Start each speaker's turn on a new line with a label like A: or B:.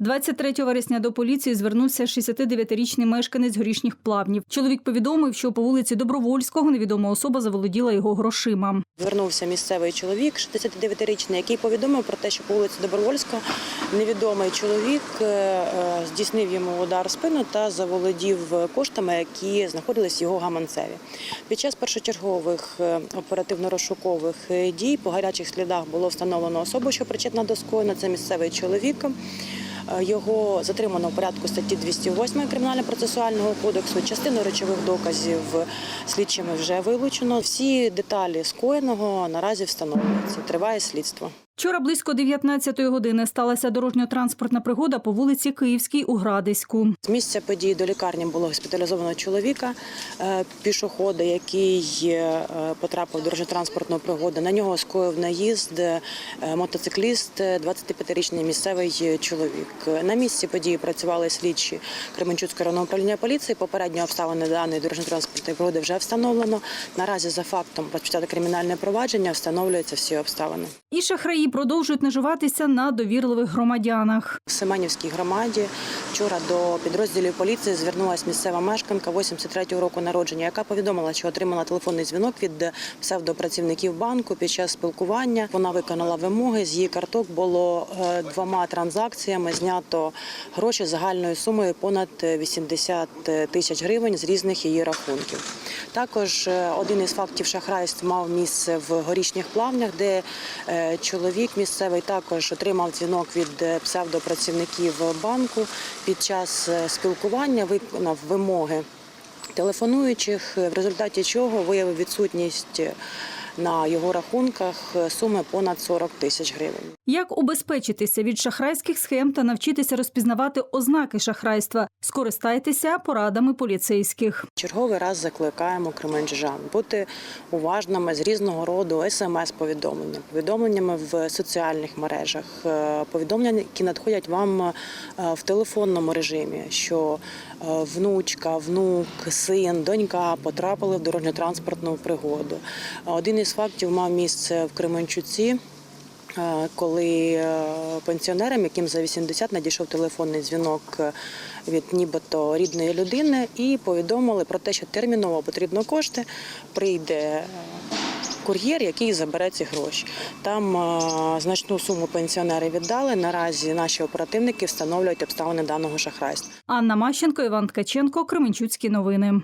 A: 23 вересня до поліції звернувся 69-річний мешканець горішніх плавнів. Чоловік повідомив, що по вулиці Добровольського невідома особа заволоділа його грошима.
B: Звернувся місцевий чоловік, 69-річний, який повідомив про те, що по вулиці Добровольського невідомий чоловік е, е, здійснив йому удар в спину та заволодів коштами, які знаходились в його гаманцеві. Під час першочергових е, оперативно-розшукових дій по гарячих слідах було встановлено особу, що причетна до скоєння. Це місцевий чоловік. Е, Його затримано в порядку статті 208 Кримінально-процесуального кодексу. Частину речових доказів слідчими вже вилучено. Всі деталі скоєного наразі встановлюються. Триває слідство.
A: Вчора близько 19-ї години сталася дорожньо-транспортна пригода по вулиці Київській у Градиську.
B: З місця події до лікарні було госпіталізовано чоловіка е, пішохода, який е, потрапив в дорожньо-транспортну пригоду. На нього скоїв наїзд е, мотоцикліст, е, 25-річний місцевий чоловік. На місці події працювали слідчі Кременчуцького районного управління поліції. Попередні обставини даної дорожньо-транспортної пригоди вже встановлено. Наразі за фактом розпочати кримінальне провадження встановлюються всі обставини.
A: І шахраї продовжують наживатися на довірливих громадянах.
B: В Семенівській громаді вчора до підрозділів поліції звернулася місцева мешканка 83-го року народження, яка повідомила, що отримала телефонний дзвінок від псевдопрацівників банку під час спілкування. Вона виконала вимоги. З її карток було е, двома транзакціями знято гроші загальною сумою понад 80 тисяч гривень з різних її рахунків. Також е, один із фактів шахрайств мав місце в горішніх плавнях, де е, чоловік місцевий також отримав дзвінок від псевдопрацівників банку. Під час е, спілкування виконав вимоги телефонуючих, в результаті чого виявив відсутність е, на його рахунках е, суми понад 40 тисяч гривень.
A: Як убезпечитися від шахрайських схем та навчитися розпізнавати ознаки шахрайства? Скористайтеся порадами поліцейських.
B: Черговий раз закликаємо кременчужан бути уважними з різного роду смс-повідомленнями, повідомленнями в соціальних мережах, е, повідомлення, які надходять вам е, в телефонному режимі, що е, внучка, внук, син, донька потрапили в дорожньо-транспортну пригоду. Один із фактів мав місце в Кременчуці. Коли е, пенсіонерам, яким за 80 надійшов телефонний дзвінок е, від нібито рідної людини, і повідомили про те, що терміново потрібно кошти, прийде е, кур'єр, який забере ці гроші. Там значну суму пенсіонери віддали. Наразі наші оперативники встановлюють обставини даного шахрайства.
A: Анна Мащенко, Іван Ткаченко, Кременчуцькі новини.